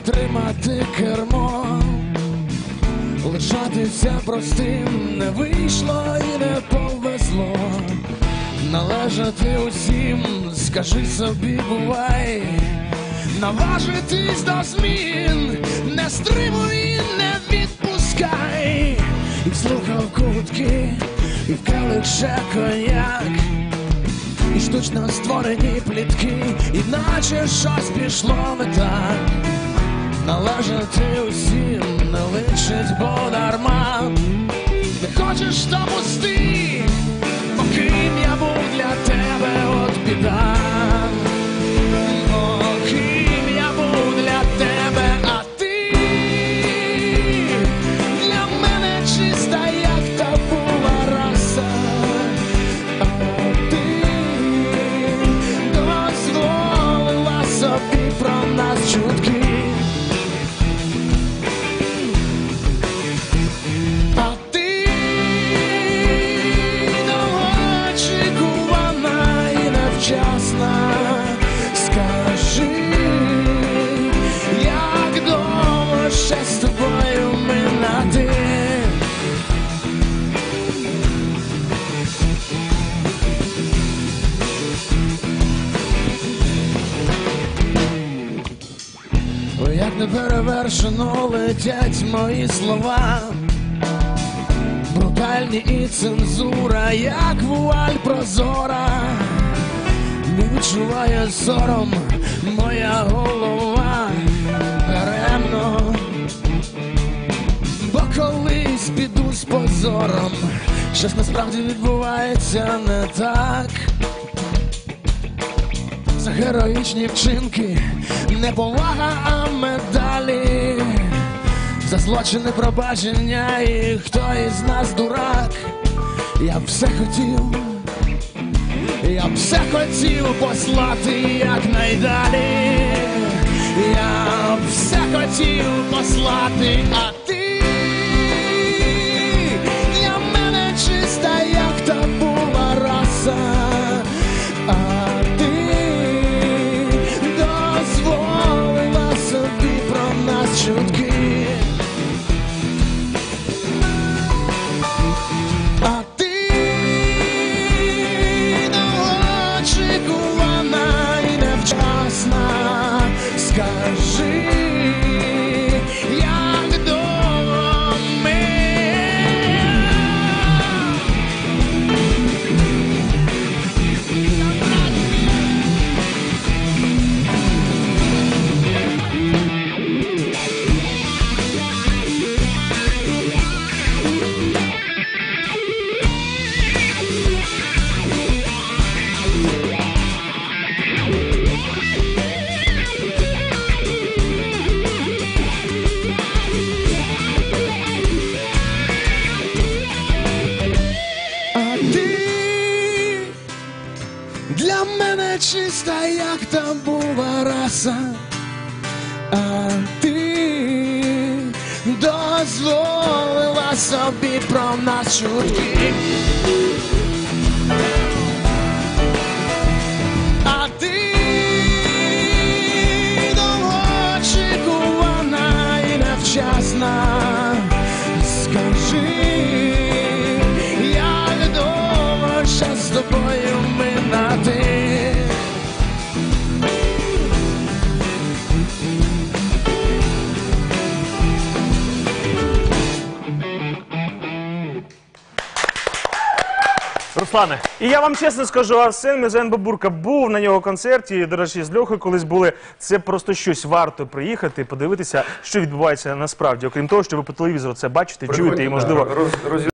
тримати кермо. Лишатися простим не вийшло і не повезло. Належати усім, скажи собі, бувай, наважитись до змін, не стримуй, не відпускай, і слухав кутки, і в келих ще коньяк, і штучно створені плітки, і наче щось пішло не так. Належати усім не личить, бо дарма. Не хочеш то пусти, неперевершено летять мої слова. Брутальні і цензура, як вуаль прозора, не відчуває сором моя голова даремно, бо колись піду з позором, щось насправді відбувається не так. За героїчні вчинки, не повага, а медалі. За злочини пробачення і хто із нас дурак. Я б все хотів, я б все хотів послати якнайдалі. Я б все хотів послати, а Скажи, мене чиста, як там була раса. А ти дозволила собі про нас чутки. Руслане, і я вам чесно скажу, Арсен Мезен Бабурка був на його концерті. До речі, з Льохою колись були. Це просто щось варто приїхати, подивитися, що відбувається насправді. Окрім того, що ви по телевізору це бачите, чуєте і можливо Роз- роз-